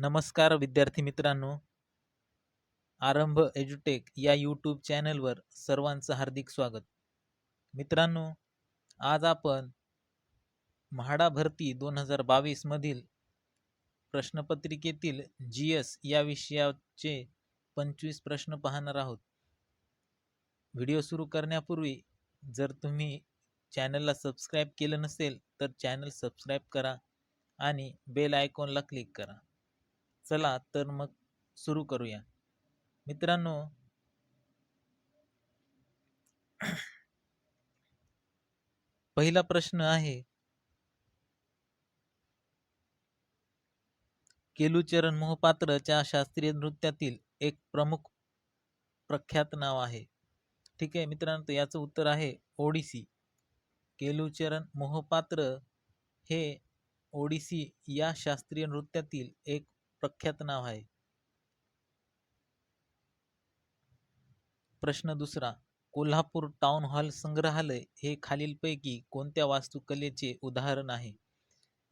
नमस्कार विद्यार्थी मित्रांनो. आरंभ एज्युटेक या यूट्यूब चॅनलवर सर्वांचं हार्दिक स्वागत. मित्रांनो आज आपण म्हाडा भरती दोन हजार बावीसमधील प्रश्नपत्रिकेतील जी एस या विषयाचे पंचवीस प्रश्न पाहणार आहोत. व्हिडिओ सुरू करण्यापूर्वी जर तुम्ही चॅनलला सबस्क्राईब केलं नसेल तर चॅनल सबस्क्राईब करा आणि बेल आयकॉनला क्लिक करा. चला तर मग सुरू करूया. मित्रांनो पहिला प्रश्न आहे केलुचरण मोहपात्रच्या शास्त्रीय नृत्यातील एक प्रमुख प्रख्यात नाव आहे. ठीक आहे मित्रांनो याचं उत्तर आहे ओडिसी. केलुचरण मोहपात्र हे ओडिसी या शास्त्रीय नृत्यातील एक प्रख्यात नाव आहे. प्रश्न दुसरा कोल्हापूर टाउन हॉल संग्रहालय हे खालीलपैकी कोणत्या वास्तुकलेचे उदाहरण आहे?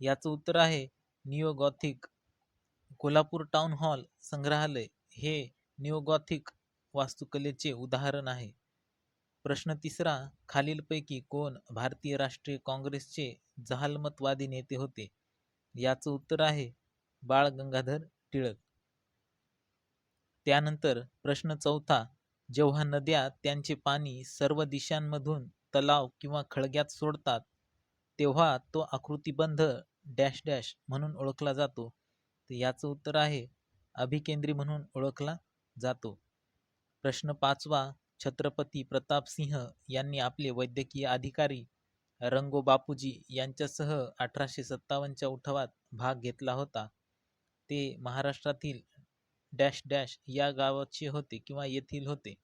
याचं उत्तर आहे निओगॉथिक कोल्हापूर टाउन हॉल संग्रहालय हे निओगॉथिक वास्तुकलेचे उदाहरण आहे. प्रश्न तिसरा खालीलपैकी कोण भारतीय राष्ट्रीय काँग्रेसचे जहालमतवादी नेते होते? याचं उत्तर आहे बाळ गंगाधर टिळक. त्यानंतर प्रश्न चौथा जेव्हा नद्या त्यांचे पाणी सर्व दिशांमधून तलाव किंवा खळग्यात सोडतात तेव्हा तो आकृतिबंध डॅश डॅश म्हणून ओळखला जातो. तर याचं उत्तर आहे अभिकेंद्री म्हणून ओळखला जातो. प्रश्न पाचवा छत्रपती प्रतापसिंह यांनी आपले वैद्यकीय अधिकारी रंगो बापूजी यांच्यासह अठराशे सत्तावन्नच्या उठावात भाग घेतला होता. ते महाराष्ट्रातील डॅश डॅश या गावाचे होते किंवा येथील होते?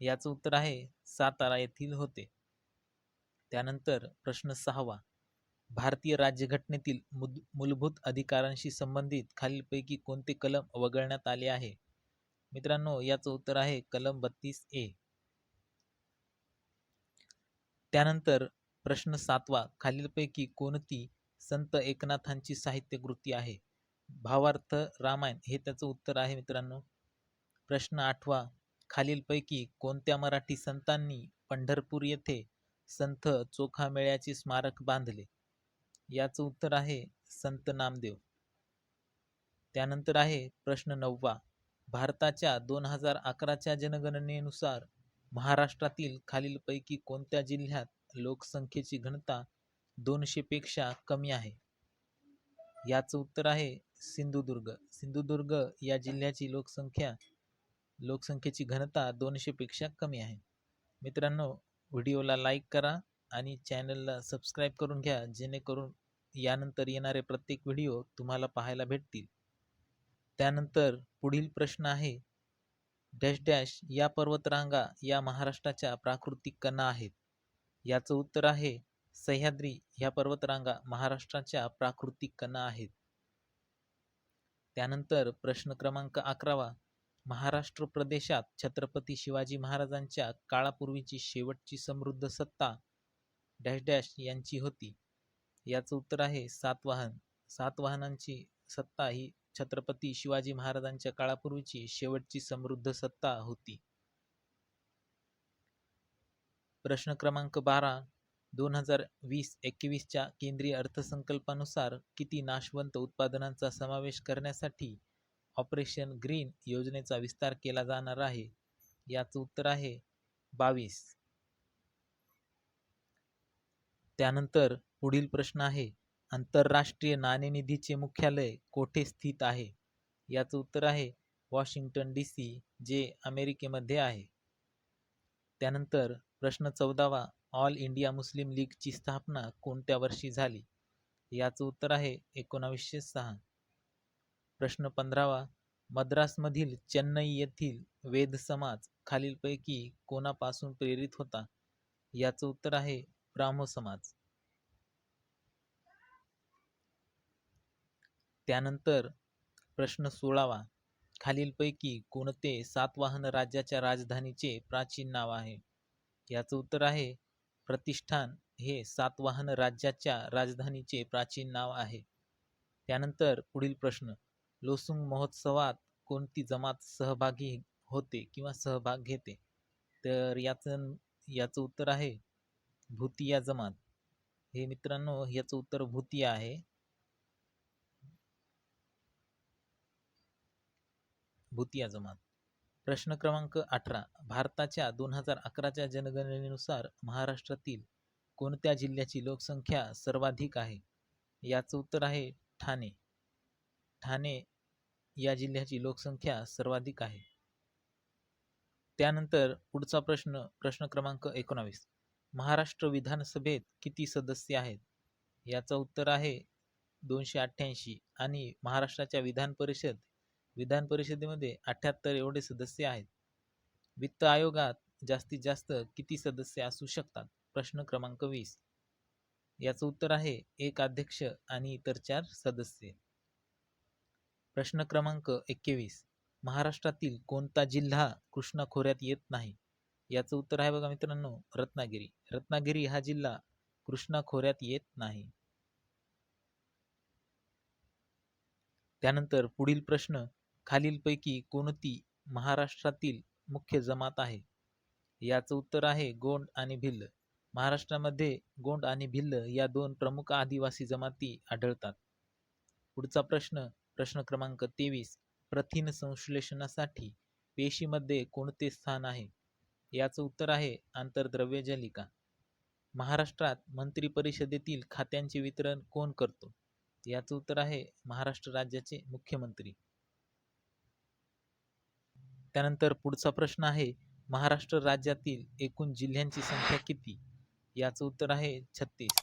याचं उत्तर आहे सातारा येथील होते. त्यानंतर प्रश्न सहावा. भारतीय राज्यघटनेतील मुद मूलभूत अधिकारांशी संबंधित खालीलपैकी कोणते कलम वगळण्यात आले आहे? मित्रांनो याचं उत्तर आहे कलम बत्तीस ए. त्यानंतर प्रश्न सातवा. खालीलपैकी कोणती संत एकनाथांची साहित्यकृती आहे? भावार्थ रामायण हे त्याचं उत्तर आहे मित्रांनो. प्रश्न आठवा खालीलपैकी कोणत्या मराठी संतांनी पंढरपूर येथे संत चोखामेळ्याचे स्मारक बांधले? याचं उत्तर आहे संत नामदेव. त्यानंतर आहे प्रश्न नववा भारताच्या दोन हजार अकराच्या जनगणनेनुसार महाराष्ट्रातील खालीलपैकी कोणत्या जिल्ह्यात लोकसंख्येची घनता दोनशे पेक्षा कमी आहे? याचं उत्तर आहे सिंधुदुर्ग. सिंधुदुर्ग या जिल्ह्याची लोकसंख्या लोकसंख्येची घनता दोनशेपेक्षा कमी आहे. मित्रांनो व्हिडिओला लाईक करा आणि चॅनलला सबस्क्राईब करून घ्या जेणेकरून यानंतर येणारे प्रत्येक व्हिडिओ तुम्हाला पाहायला भेटतील. त्यानंतर पुढील प्रश्न आहे डॅश डॅश या पर्वतरांगा या महाराष्ट्राच्या प्राकृतिक कणा आहेत. याचं उत्तर आहे सह्याद्री ह्या पर्वतरांगा महाराष्ट्राच्या प्राकृतिक कणा आहेत. त्यानंतर प्रश्न क्रमांक अकरावा. महाराष्ट्र प्रदेशात छत्रपती शिवाजी महाराजांच्या काळापूर्वीची शेवटची समृद्ध सत्ता डॅश डॅश यांची होती. याचं उत्तर आहे सातवाहन सातवाहनांची सत्ता ही छत्रपती शिवाजी महाराजांच्या काळापूर्वीची शेवटची समृद्ध सत्ता होती. प्रश्न क्रमांक बारा. दोन हजार वीस एकवीसच्या केंद्रीय अर्थसंकल्पानुसार किती नाशवंत उत्पादनांचा समावेश करण्यासाठी ऑपरेशन ग्रीन योजनेचा विस्तार केला जाणार आहे? याचं उत्तर आहे बावीस. त्यानंतर पुढील प्रश्न आहे आंतरराष्ट्रीय नाणेनिधीचे मुख्यालय कोठे स्थित आहे? याचं उत्तर आहे वॉशिंग्टन डी सी जे अमेरिकेमध्ये आहे. त्यानंतर प्रश्न चौदावा ऑल इंडिया मुस्लिम लीगची स्थापना कोणत्या वर्षी झाली? याचं उत्तर आहे एकोणावीसशे सहा. प्रश्न पंधरावा. मद्रासमधील चेन्नई येथील वेद समाज खालीलपैकी कोणापासून प्रेरित होता? याचं उत्तर आहे ब्राह्मो समाज. त्यानंतर प्रश्न सोळावा. खालीलपैकी कोणते सातवाहन राज्याच्या राजधानीचे प्राचीन नाव आहे? याचं उत्तर आहे प्रतिष्ठान हे सातवाहन राज्याच्या राजधानीचे प्राचीन नाव आहे. त्यानंतर पुढील प्रश्न लोसुंग महोत्सवात कोणती जमात सहभागी होते किंवा सहभाग घेते? तर याचं याचं उत्तर आहे भूतिया जमात. हे मित्रांनो याचं उत्तर भूतिया आहे. भूतिया जमात. प्रश्न क्रमांक अठरा. भारताच्या दोन हजार अकराच्या जनगणनेनुसार महाराष्ट्रातील कोणत्या जिल्ह्याची लोकसंख्या सर्वाधिक आहे? याचं उत्तर आहे ठाणे. ठाणे या जिल्ह्याची लोकसंख्या सर्वाधिक आहे. त्यानंतर पुढचा प्रश्न प्रश्न क्रमांक एकोणावीस. महाराष्ट्र विधानसभेत किती सदस्य आहेत? याचं उत्तर आहे दोनशे अठ्ठ्याऐंशी आणि महाराष्ट्राच्या विधान परिषद विधान परिषदेमध्ये अठ्ठ्याहत्तर एवढे सदस्य आहेत. वित्त आयोगात जास्तीत जास्त किती सदस्य असू शकतात? प्रश्न क्रमांक वीस. याचं उत्तर आहे एक अध्यक्ष आणि इतर चार सदस्य. प्रश्न क्रमांक एकवीस. महाराष्ट्रातील कोणता जिल्हा कृष्णा खोऱ्यात येत नाही? याचं उत्तर आहे बघा मित्रांनो रत्नागिरी. रत्नागिरी हा जिल्हा कृष्णा खोऱ्यात येत नाही. त्यानंतर पुढील प्रश्न खालीलपैकी कोणती महाराष्ट्रातील मुख्य जमात आहे? याचं उत्तर आहे गोंड आणि भिल्ल. महाराष्ट्रामध्ये गोंड आणि भिल्ल या दोन प्रमुख आदिवासी जमाती आढळतात. पुढचा प्रश्न प्रश्न क्रमांक तेवीस प्रथिन संश्लेषणासाठी पेशीमध्ये कोणते स्थान आहे? याचं उत्तर आहे आंतरद्रव्य जलिका. महाराष्ट्रात मंत्री परिषदेतील खात्यांचे वितरण कोण करतो? याचं उत्तर आहे महाराष्ट्र राज्याचे मुख्यमंत्री. त्यानंतर पुढचा प्रश्न आहे महाराष्ट्र राज्यातील एकूण जिल्ह्यांची संख्या किती? याचं उत्तर आहे छत्तीस.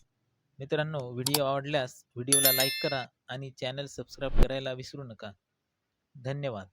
मित्रांनो व्हिडिओ आवडल्यास व्हिडिओला लाईक करा आणि चॅनल सबस्क्राईब करायला विसरू नका. धन्यवाद.